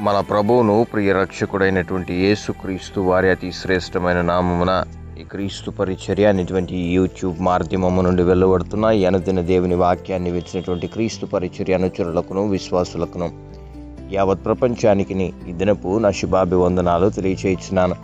మన ప్రభువును ప్రియ రక్షకుడైనటువంటి యేసుక్రీస్తు వారి అతి శ్రేష్టమైన నామమున ఈ క్రీస్తు పరిచర్య అనేటువంటి యూట్యూబ్ మాధ్యమము నుండి వెళ్ళబడుతున్న ఈ అనుదిన దేవుని వాక్యాన్ని వచ్చినటువంటి క్రీస్తు పరిచర్య అనుచరులకును విశ్వాసులకును యావత్ ప్రపంచానికి ఈ దినపు నా శుభాభివందనాలు తెలియచేయించున్నాను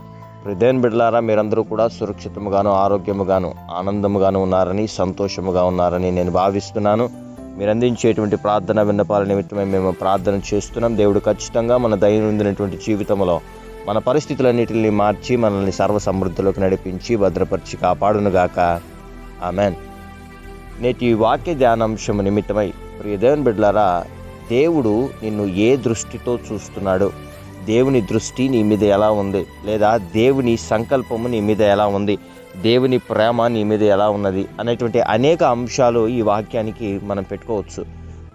హృదయం బిడ్డలారా మీరందరూ కూడా సురక్షితముగాను ఆరోగ్యముగాను ఆనందముగాను ఉన్నారని సంతోషముగా ఉన్నారని నేను భావిస్తున్నాను. మీరు అందించేటువంటి ప్రార్థన విన్నపాల నిమిత్తమై మేము ప్రార్థన చేస్తున్నాం. దేవుడు ఖచ్చితంగా మన దైనందినటువంటి జీవితంలో మన పరిస్థితులన్నిటిని మార్చి మనల్ని సర్వ సమృద్ధిలోకి నడిపించి భద్రపరిచి కాపాడునుగాక. ఆమెన్. నేటి వాక్య ధ్యానాంశం నిమిత్తమై ప్రియ దేవుని బిడ్డలారా దేవుడు నిన్ను ఏ దృష్టితో చూస్తున్నాడు? దేవుని దృష్టి నీ మీద ఎలా ఉంది? లేదా దేవుని సంకల్పము నీ మీద ఎలా ఉంది? దేవుని ప్రేమ నీ మీద ఎలా ఉన్నది అనేటువంటి అనేక అంశాలు ఈ వాక్యానికి మనం పెట్టుకోవచ్చు.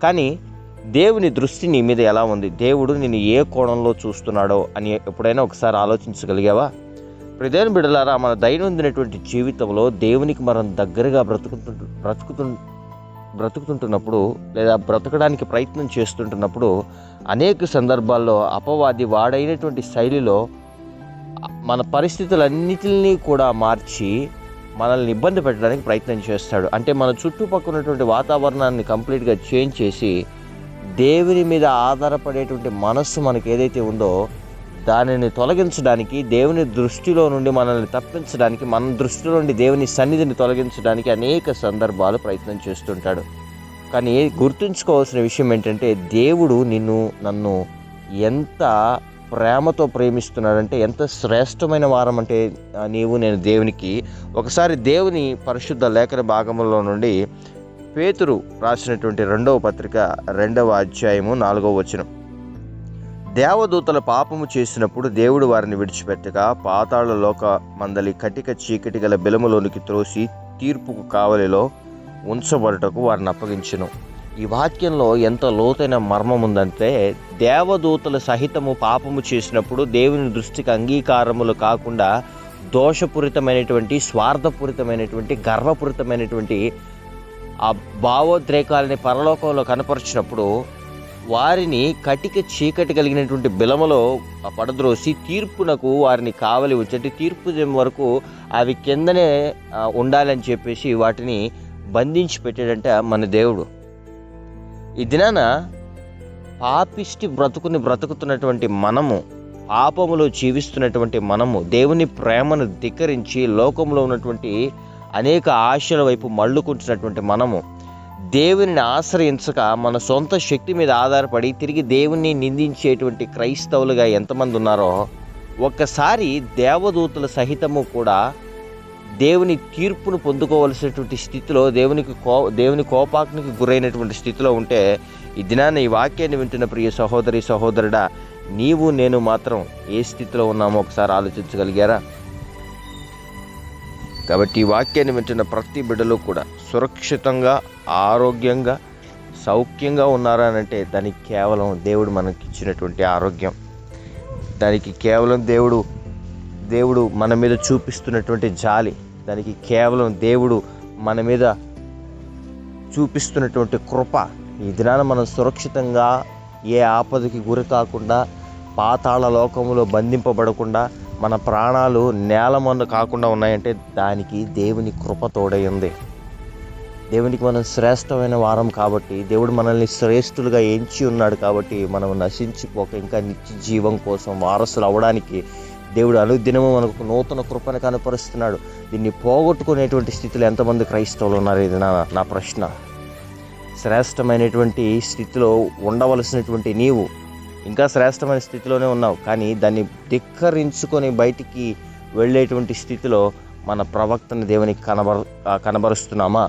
కానీ దేవుని దృష్టి నీ మీద ఎలా ఉంది? దేవుడు నిన్ను ఏ కోణంలో చూస్తున్నాడో అని ఎప్పుడైనా ఒకసారి ఆలోచించగలిగావా? ప్రదేన బిడలారా మన దైనందినటువంటి జీవితంలో దేవునికి మనం దగ్గరగా బ్రతుకుతు బ్రతుకుతు బ్రతుకుతుంటున్నప్పుడు లేదా బ్రతకడానికి ప్రయత్నం చేస్తుంటున్నప్పుడు అనేక సందర్భాల్లో అపవాది వాడైనటువంటి శైలిలో మన పరిస్థితులన్నిటిని కూడా మార్చి మనల్ని ఇబ్బంది పెట్టడానికి ప్రయత్నం చేస్తాడు. అంటే మన చుట్టుపక్కల ఉన్నటువంటి వాతావరణాన్ని కంప్లీట్గా చేంజ్ చేసి దేవుని మీద ఆధారపడేటువంటి మనస్సు మనకి ఏదైతే ఉందో దానిని తొలగించడానికి దేవుని దృష్టిలో నుండి మనల్ని తప్పించడానికి మన దృష్టిలో నుండి దేవుని సన్నిధిని తొలగించడానికి అనేక సందర్భాలు ప్రయత్నం చేస్తుంటాడు. కానీ గుర్తుంచుకోవాల్సిన విషయం ఏంటంటే దేవుడు నిన్ను నన్ను ఎంత ప్రేమతో ప్రేమిస్తున్నాడంటే ఎంత శ్రేష్టమైన వారం అంటే నీవు నేను దేవునికి. ఒకసారి దేవుని పరిశుద్ధ లేఖన భాగంలో నుండి పేతురు రాసినటువంటి రెండవ పత్రిక రెండవ అధ్యాయము నాలుగవ వచనం. దేవదూతల పాపము చేసినప్పుడు దేవుడు వారిని విడిచిపెట్టగా పాతాళ లోక మందలి కటిక చీకటి గల బిలములోనికి త్రోసి తీర్పుకు కావలిలో ఉంచబడుటకు వారిని అప్పగించను. ఈ వాక్యంలో ఎంత లోతైన మర్మం ఉందంటే దేవదూతల సహితము పాపము చేసినప్పుడు దేవుని దృష్టికి అంగీకారములు కాకుండా దోషపూరితమైనటువంటి స్వార్థపూరితమైనటువంటి గర్వపూరితమైనటువంటి ఆ భావోద్రేకాలని పరలోకంలో కనపరిచినప్పుడు వారిని కటిక చీకటి కలిగినటువంటి బిలమలో పడద్రోసి తీర్పునకు వారిని కావలి వచ్చేటి తీర్పు వరకు అవి కిందనే ఉండాలని చెప్పేసి వాటిని బంధించి పెట్టాడంట మన దేవుడు. ఈ దినాన పాపిష్టి బ్రతుకుని బ్రతుకుతున్నటువంటి మనము పాపములో జీవిస్తున్నటువంటి మనము దేవుని ప్రేమను ధిక్కరించి లోకంలో ఉన్నటువంటి అనేక ఆశల వైపు మళ్ళుకుంటున్నటువంటి మనము దేవునిని ఆశ్రయించక మన సొంత శక్తి మీద ఆధారపడి తిరిగి దేవుణ్ణి నిందించేటువంటి క్రైస్తవులుగా ఎంతమంది ఉన్నారో ఒక్కసారి దేవదూతల సహితము కూడా దేవుని తీర్పును పొందుకోవలసినటువంటి స్థితిలో దేవునికి కో దేవుని కోపాగ్నికి గురైనటువంటి స్థితిలో ఉంటే ఈ దినాన్ని ఈ వాక్యాన్ని వింటున్న ప్రియ సహోదరి సహోదరుడా నీవు నేను మాత్రం ఏ స్థితిలో ఉన్నామో ఒకసారి ఆలోచించగలిగారా? కాబట్టి ఈ వాక్యాన్ని వింటున్న ప్రతి బిడ్డలో కూడా సురక్షితంగా ఆరోగ్యంగా సౌఖ్యంగా ఉన్నారా అని అంటే దానికి కేవలం దేవుడు మనకి ఇచ్చినటువంటి ఆరోగ్యం. దానికి కేవలం దేవుడు దేవుడు మన మీద చూపిస్తున్నటువంటి జాలి దానికి కేవలం దేవుడు మన మీద చూపిస్తున్నటువంటి కృప. ఈ దినాన మనం సురక్షితంగా ఏ ఆపదకి గురి కాకుండా పాతాళ లోకంలో బంధింపబడకుండా మన ప్రాణాలు నేలమన్న కాకుండా ఉన్నాయంటే దానికి దేవుని కృప తోడైంది దేవునికి మనం శ్రేష్టమైన వారం కాబట్టి దేవుడు మనల్ని శ్రేష్ఠులుగా ఎంచి ఉన్నాడు కాబట్టి మనం నశించిపోక ఇంకా నిత్య జీవం కోసం వారసులు అవ్వడానికి దేవుడు అనుదినము మనకు నూతన కృపను కనపరుస్తున్నాడు. దీన్ని పోగొట్టుకునేటువంటి స్థితిలో ఎంతమంది క్రైస్తవులు ఉన్నారు? ఇది నా నా ప్రశ్న. శ్రేష్టమైనటువంటి స్థితిలో ఉండవలసినటువంటి నీవు ఇంకా శ్రేష్టమైన స్థితిలోనే ఉన్నావు. కానీ దాన్ని ధిక్కరించుకొని బయటికి వెళ్ళేటువంటి స్థితిలో మన ప్రవక్తను దేవునికి కనబర కనబరుస్తున్నామా?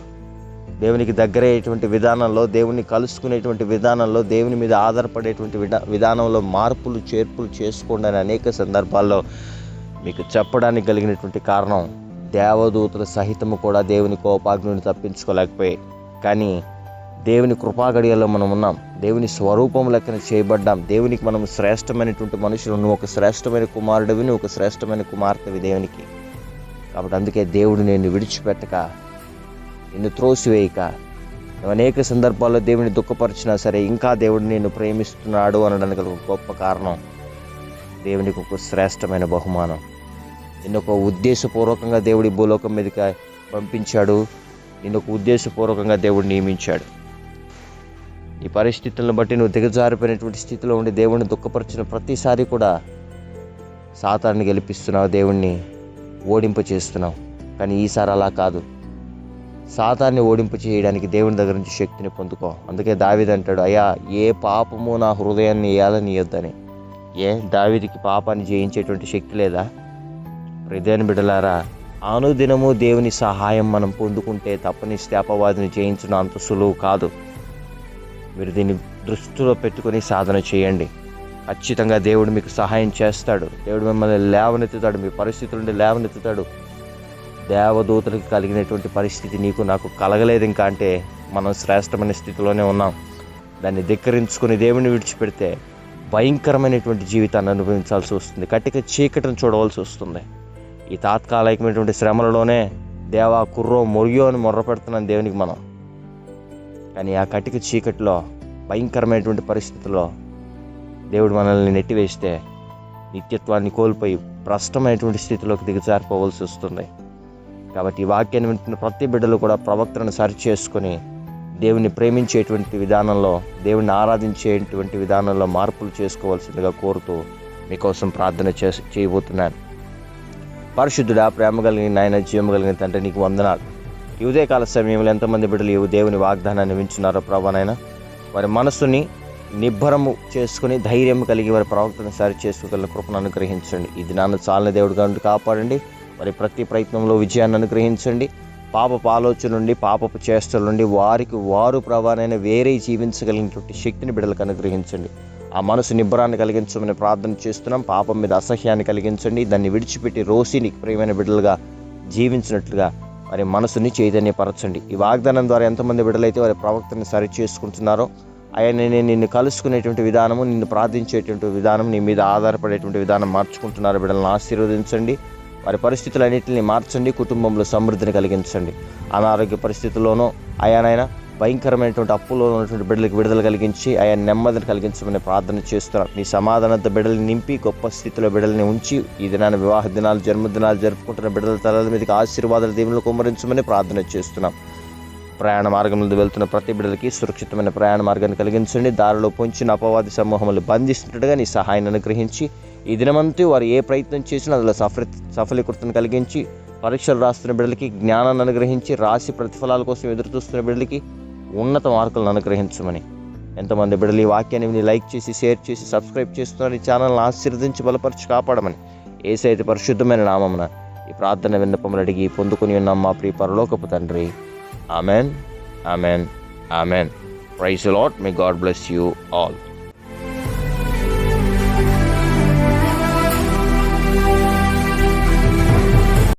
దేవునికి దగ్గరయ్యేటువంటి విధానంలో దేవుని కలుసుకునేటువంటి విధానంలో దేవుని మీద ఆధారపడేటువంటి విధా విధానంలో మార్పులు చేర్పులు చేసుకోండి అని అనేక సందర్భాల్లో మీకు చెప్పడానికి కలిగినటువంటి కారణం. దేవదూతల సహితము కూడా దేవుని కోపాగ్ని తప్పించుకోలేకపోయాయి కానీ దేవుని కృపాగడియల్లో మనం ఉన్నాం. దేవుని స్వరూపం లెక్కన చేయబడ్డాం. దేవునికి మనం శ్రేష్టమైనటువంటి మనుషులు. నువ్వు ఒక శ్రేష్టమైన కుమారుడివి నువ్వు ఒక శ్రేష్టమైన కుమార్తెవి దేవునికి. కాబట్టి అందుకే దేవుడు నేను విడిచిపెట్టక నిన్ను త్రోసివేయక. నువ్వు అనేక సందర్భాల్లో దేవుని దుఃఖపరిచినా సరే ఇంకా దేవుడు నిన్ను ప్రేమిస్తున్నాడు అనడానికి ఒక గొప్ప కారణం. దేవునికి ఒక శ్రేష్టమైన బహుమానం. నిన్ను ఒక ఉద్దేశపూర్వకంగా దేవుడి భూలోకం మీదకి పంపించాడు. నిన్ను ఒక ఉద్దేశపూర్వకంగా దేవుడు నియమించాడు. ఈ పరిస్థితులను బట్టి నువ్వు దిగజారిపోయినటువంటి స్థితిలో ఉండి దేవుడిని దుఃఖపరిచిన ప్రతిసారి కూడా సాతాన్ని గెలిపిస్తున్నావు దేవుణ్ణి ఓడింప చేస్తున్నావు కానీ ఈసారి అలా కాదు. సాతాన్ని ఓడింపు చేయడానికి దేవుని దగ్గర నుంచి శక్తిని పొందుకో. అందుకే దావిది అంటాడు అయ్యా ఏ పాపము నా హృదయాన్ని ఏలనీయొద్దని? ఏ? దావిదికి పాపాన్ని జయించేటువంటి శక్తి లేదా? హృదయాన్ని బిడలారా అనుదినము దేవుని సహాయం మనం పొందుకుంటే తప్పనిస్తే అపవాదిని జయించడం అంత సులువు కాదు. మీరు దీన్ని దృష్టిలో పెట్టుకొని సాధన చేయండి. ఖచ్చితంగా దేవుడు మీకు సహాయం చేస్తాడు. దేవుడు మిమ్మల్ని లేవనెత్తుతాడు. మీ పరిస్థితుల నుండి లేవనెత్తుతాడు. దేవదూతలకు కలిగినటువంటి పరిస్థితి నీకు నాకు కలగలేదు ఇంకా అంటే మనం శ్రేష్టమైన స్థితిలోనే ఉన్నాం. దాన్ని ధిక్కరించుకొని దేవుని విడిచిపెడితే భయంకరమైనటువంటి జీవితాన్ని అనుభవించాల్సి వస్తుంది. కట్టిక చీకటిని చూడవలసి వస్తుంది. ఈ తాత్కాలికమైనటువంటి శ్రమలలోనే దేవా కుర్రో మురియో అని మొర్ర పెడుతున్నాం దేవునికి మనం. కానీ ఆ కటిక చీకటిలో భయంకరమైనటువంటి పరిస్థితుల్లో దేవుడు మనల్ని నెట్టివేస్తే నిత్యత్వాన్ని కోల్పోయి భ్రష్టమైనటువంటి స్థితిలోకి దిగజారిపోవలసి వస్తుంది. కాబట్టి ఈ వాక్యాన్ని వింటున్న ప్రతి బిడ్డలు కూడా ప్రవక్తలను సరి చేసుకొని దేవుని ప్రేమించేటువంటి విధానంలో దేవుని ఆరాధించేటువంటి విధానంలో మార్పులు చేసుకోవాల్సిందిగా కోరుతూ మీకోసం ప్రార్థన చే చేయబోతున్నాను. పరిశుద్ధుడా ప్రేమ కలిగిన నాయన జీవం కలిగిన తండ్రి నీకు వందనాలు. ఈ ఉదయకాల సమయంలో ఎంతమంది బిడ్డలు ఈ దేవుని వాగ్దానాన్ని వించున్నారో ప్రభానైనా వారి మనసుని నిబ్బరము చేసుకుని ధైర్యం కలిగి వారి ప్రవక్తను సరి చేసుకోగల కృపను అనుగ్రహించండి. ఇది నాన్న చాలని దేవుడిగా ఉండి కాపాడండి. మరి ప్రతి ప్రయత్నంలో విజయాన్ని అనుగ్రహించండి. పాపపు ఆలోచన నుండి పాపపు చేష్టల నుండి వారికి వారు ప్రవాణైన వేరే జీవించగలిగినటువంటి శక్తిని బిడ్డలకు అనుగ్రహించండి. ఆ మనసు నిబ్బరాన్ని కలిగించమని ప్రార్థన చేస్తున్నాం. పాపం మీద అసహ్యాన్ని కలిగించండి. దాన్ని విడిచిపెట్టి రోసి నీకు ప్రియమైన బిడ్డలుగా జీవించినట్లుగా మరి మనసుని చైతన్యపరచండి. ఈ వాగ్దానం ద్వారా ఎంతమంది బిడ్డలైతే వారి ప్రవక్తని సరి చేసుకుంటున్నారో ఆయన నేను నిన్ను కలుసుకునేటువంటి విధానము నిన్ను ప్రార్థించేటువంటి విధానం నీ మీద ఆధారపడేటువంటి విధానం మార్చుకుంటున్నారు. బిడ్డలను ఆశీర్వదించండి. వారి పరిస్థితులన్నింటిని మార్చండి కుటుంబంలో సమృద్ధిని కలిగించండి. అనారోగ్య పరిస్థితుల్లోనూ ఆయనైనా భయంకరమైనటువంటి అప్పులో ఉన్నటువంటి బిడ్డలకు విడుదల కలిగించి ఆయన నెమ్మదిని కలిగించమని ప్రార్థన చేస్తున్నాం. నీ సమాధానంతో బిడ్డల్ని నింపి గొప్ప స్థితిలో బిడ్డల్ని ఉంచి ఈ దినాన్ని వివాహ దినాలు జన్మదినాలు జరుపుకుంటున్న బిడ్డల తలల మీదకి ఆశీర్వాదాల దీవులు కుమ్మరించమని ప్రార్థన చేస్తున్నాం. ప్రయాణ మార్గంలో వెళ్తున్న ప్రతి బిడ్డలకి సురక్షితమైన ప్రయాణ మార్గాన్ని కలిగించండి. దారిలో పొంచిన అపవాది సమూహములు బంధిస్తున్నట్టుగా నీ సహాయాన్ని అనుగ్రహించి ఈ దినమంతా వారు ఏ ప్రయత్నం చేసినా అందులో సఫల సఫలీకృతను కలిగించి పరీక్షలు రాస్తున్న బిడ్డలకి జ్ఞానాన్ని అనుగ్రహించి రాసి ప్రతిఫలాల కోసం ఎదురు చూస్తున్న బిడ్డలకి ఉన్నత మార్కులను అనుగ్రహించమని. ఎంతమంది బిడ్డలు ఈ వాక్యాన్ని విని లైక్ చేసి షేర్ చేసి సబ్స్క్రైబ్ చేస్తున్నారు. ఈ ఛానల్ని ఆశీర్వదించి బలపరిచి కాపాడమని. ఏసైతే పరిశుద్ధమైన నామమున ఈ ప్రార్థన విన్నపములు అడిగి పొందుకుని ఉన్నాం మా ప్రియ పరలోకపు తండ్రి. Amen amen amen. Praise Lord may God bless you all.